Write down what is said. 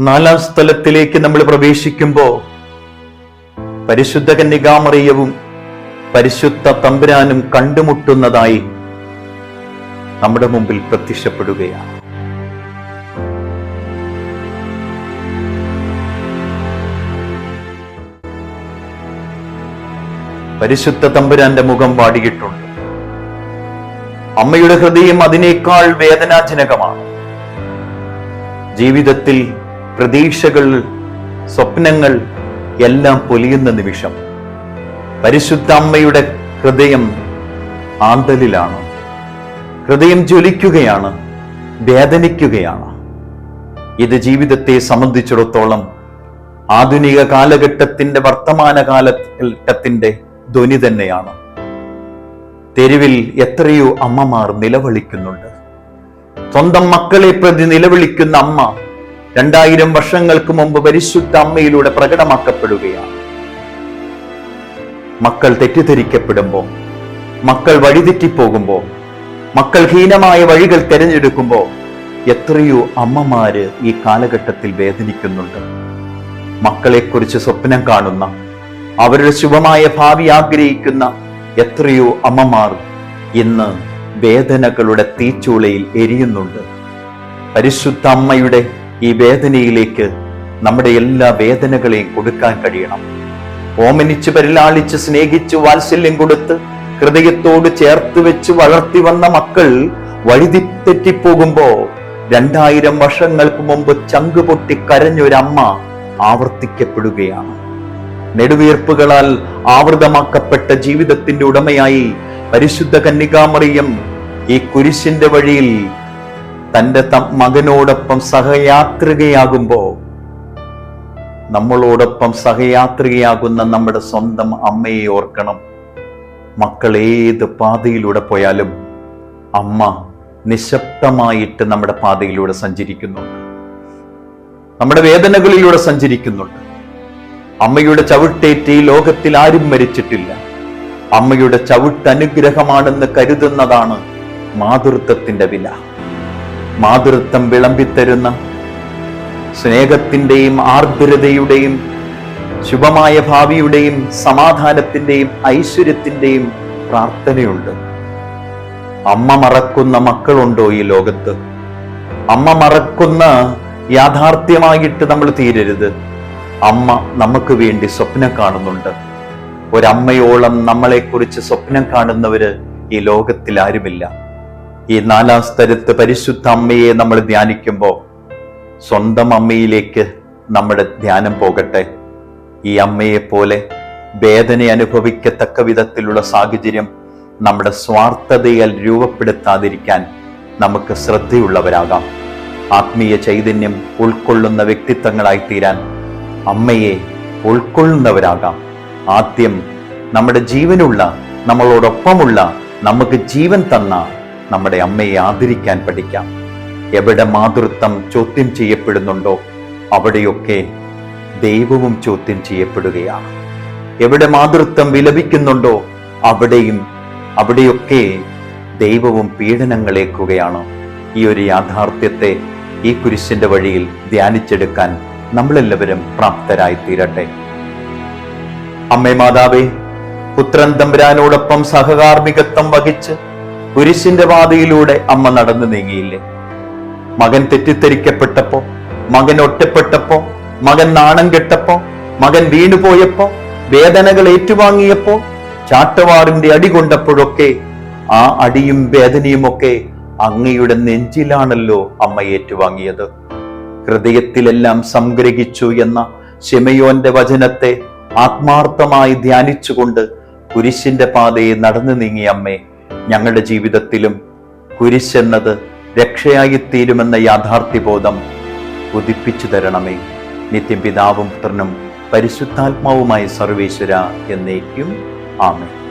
നാലാം സ്ഥലത്തിലേക്ക് നമ്മൾ പ്രവേശിക്കുമ്പോൾ പരിശുദ്ധ കന്യകാമറിയവും പരിശുദ്ധ തമ്പുരാനും കണ്ടുമുട്ടുന്നതായി നമ്മുടെ മുമ്പിൽ പ്രത്യക്ഷപ്പെടുകയാണ്. പരിശുദ്ധ തമ്പുരാന്റെ മുഖം വാടിയിട്ടുണ്ട്. അമ്മയുടെ ഹൃദയം അതിനേക്കാൾ വേദനാജനകമാണ്. ജീവിതത്തിൽ പ്രതീക്ഷകൾ സ്വപ്നങ്ങൾ എല്ലാം പൊലിയുന്ന നിമിഷം പരിശുദ്ധ അമ്മയുടെ ഹൃദയം ആന്തലിലാണ്. ഹൃദയം ജ്വലിക്കുകയാണ് വേദനിക്കുകയാണ്. ഇത് ജീവിതത്തെ സംബന്ധിച്ചിടത്തോളം ആധുനിക കാലഘട്ടത്തിന്റെ വർത്തമാന കാലഘട്ടത്തിന്റെ ധ്വനി തന്നെയാണ്. തെരുവിൽ എത്രയോ അമ്മമാർ നിലവിളിക്കുന്നുണ്ട്. സ്വന്തം മക്കളെ പ്രതി നിലവിളിക്കുന്ന അമ്മ രണ്ടായിരം വർഷങ്ങൾക്ക് മുമ്പ് പരിശുദ്ധ അമ്മയിലൂടെ പ്രകടമാക്കപ്പെടുകയാണ്. മക്കൾ തെറ്റിദ്ധരിക്കപ്പെടുമ്പോൾ മക്കൾ വഴിതെറ്റിപ്പോകുമ്പോൾ മക്കൾ ഹീനമായ വഴികൾ തിരഞ്ഞെടുക്കുമ്പോൾ എത്രയോ അമ്മമാര് ഈ കാലഘട്ടത്തിൽ വേദനിക്കുന്നുണ്ട്. മക്കളെക്കുറിച്ച് സ്വപ്നം കാണുന്ന അവരുടെ ശുഭമായ ഭാവി ആഗ്രഹിക്കുന്ന എത്രയോ അമ്മമാർ ഇന്ന് വേദനകളുടെ തീച്ചൂളയിൽ എരിയുന്നുണ്ട്. പരിശുദ്ധ അമ്മയുടെ ഈ വേദനയിലേക്ക് നമ്മുടെ എല്ലാ വേദനകളെയും കൊടുക്കാൻ കഴിയണം. ഓമനിച്ച് പരിലാളിച്ച് സ്നേഹിച്ച് വാത്സല്യം കൊടുത്ത് ഹൃദയത്തോട് ചേർത്ത് വെച്ച് വളർത്തി വന്ന മക്കൾ വഴിതെറ്റിപ്പോകുമ്പോ രണ്ടായിരം വർഷങ്ങൾക്ക് മുമ്പ് ചങ്ക് പൊട്ടി കരഞ്ഞൊരമ്മ ആവർത്തിക്കപ്പെടുകയാണ്. നെടുവീർപ്പുകളാൽ ആവൃതമാക്കപ്പെട്ട ജീവിതത്തിന്റെ ഉടമയായി പരിശുദ്ധ കന്യകാമറിയം ഈ കുരിശിന്റെ വഴിയിൽ തന്റെ മകനോടൊപ്പം സഹയാത്രികയാകുമ്പോൾ നമ്മളോടൊപ്പം സഹയാത്രികയാകുന്ന നമ്മുടെ സ്വന്തം അമ്മയെ ഓർക്കണം. മക്കൾ ഏത് പാതയിലൂടെ പോയാലും അമ്മ നിശബ്ദമായിട്ട് നമ്മുടെ പാതയിലൂടെ സഞ്ചരിക്കുന്നുണ്ട്. നമ്മുടെ വേദനകളിലൂടെ സഞ്ചരിക്കുന്നുണ്ട്. അമ്മയുടെ ചവിട്ടേറ്റ് ഈ ലോകത്തിൽ ആരും മരിച്ചിട്ടില്ല. അമ്മയുടെ ചവിട്ടനുഗ്രഹമാണെന്ന് കരുതുന്നതാണ് മാതൃത്വത്തിന്റെ വില. മാതൃത്വം വിളമ്പിത്തരുന്ന സ്നേഹത്തിന്റെയും ആർദ്രതയുടെയും ശുഭമായ ഭാവിയുടെയും സമാധാനത്തിന്റെയും ഐശ്വര്യത്തിന്റെയും പ്രാർത്ഥനയുണ്ട്. അമ്മ മറക്കുന്ന മക്കളുണ്ടോ ഈ ലോകത്ത്? അമ്മ മറക്കുന്ന യാഥാർത്ഥ്യമായിട്ട് നമ്മൾ തീരരുത്. അമ്മ നമുക്ക് വേണ്ടി സ്വപ്നം കാണുന്നുണ്ട്. ഒരമ്മയോളം നമ്മളെക്കുറിച്ച് സ്വപ്നം കാണുന്നവര് ഈ ലോകത്തിൽ ആരുമില്ല ഈ നാലാം സ്ഥലത്ത് പരിശുദ്ധ അമ്മയെ നമ്മൾ ധ്യാനിക്കുമ്പോൾ സ്വന്തം അമ്മയിലേക്ക് നമ്മുടെ ധ്യാനം പോകട്ടെ. ഈ അമ്മയെ പോലെ വേദന അനുഭവിക്കത്തക്ക വിധത്തിലുള്ള സാഹചര്യം നമ്മുടെ സ്വാർത്ഥതയാൽ രൂപപ്പെടുത്താതിരിക്കാൻ നമുക്ക് ശ്രദ്ധയുള്ളവരാകാം. ആത്മീയ ചൈതന്യം ഉൾക്കൊള്ളുന്ന വ്യക്തിത്വങ്ങളായി തീരാൻ അമ്മയെ ഉൾക്കൊള്ളുന്നവരാകാം. ആദ്യം നമ്മുടെ ജീവനുള്ള നമ്മളോടൊപ്പമുള്ള നമുക്ക് ജീവൻ തന്ന നമ്മുടെ അമ്മയെ ആദരിക്കാൻ പഠിക്കാം. എവിടെ മാതൃത്വം ചോദ്യം ചെയ്യപ്പെടുന്നുണ്ടോ അവിടെയൊക്കെ ദൈവവും ചോദ്യം ചെയ്യപ്പെടുകയാണ്. എവിടെ മാതൃത്വം വിലപിക്കുന്നുണ്ടോ അവിടെയും അവിടെയൊക്കെ ദൈവവും പീഡനങ്ങളേക്കുകയാണ് ഈ ഒരു യാഥാർത്ഥ്യത്തെ ഈ കുരിശിന്റെ വഴിയിൽ ധ്യാനിച്ചെടുക്കാൻ നമ്മളെല്ലാവരും പ്രാപ്തരായി തീരട്ടെ അമ്മേ മാതാവേ പുത്രൻ തമ്പുരാനോടൊപ്പം സഹകാർമികത്വം വഹിച്ച് കുരിശിന്റെ പാതയിലൂടെ അമ്മ നടന്നു നീങ്ങിയില്ലേ? മകൻ തെറ്റിദ്ധരിക്കപ്പെട്ടപ്പോ മകൻ ഒറ്റപ്പെട്ടപ്പോ മകൻ നാണം കെട്ടപ്പോ മകൻ വീണുപോയപ്പോ വേദനകൾ ഏറ്റുവാങ്ങിയപ്പോ ചാട്ടവാറിന്റെ അടി കൊണ്ടപ്പോഴൊക്കെ ആ അടിയും വേദനയുമൊക്കെ അങ്ങയുടെ നെഞ്ചിലാണല്ലോ അമ്മ ഏറ്റുവാങ്ങിയത്. ഹൃദയത്തിലെല്ലാം സംഗ്രഹിച്ചു എന്ന ശിമയോന്റെ വചനത്തെ ആത്മാർത്ഥമായി ധ്യാനിച്ചുകൊണ്ട് കുരിശിന്റെ പാതയെ നടന്നു നീങ്ങിയ അമ്മേ ഞങ്ങളുടെ ജീവിതത്തിലും കുരിശെന്നത് രക്ഷയായി തീരുമെന്ന യാഥാർത്ഥ്യബോധം ഉദിപ്പിച്ചു തരണമേ. നിത്യം പിതാവും പുത്രനും പരിശുദ്ധാത്മാവുമായ സർവേശ്വര എന്നേക്കും. ആമേ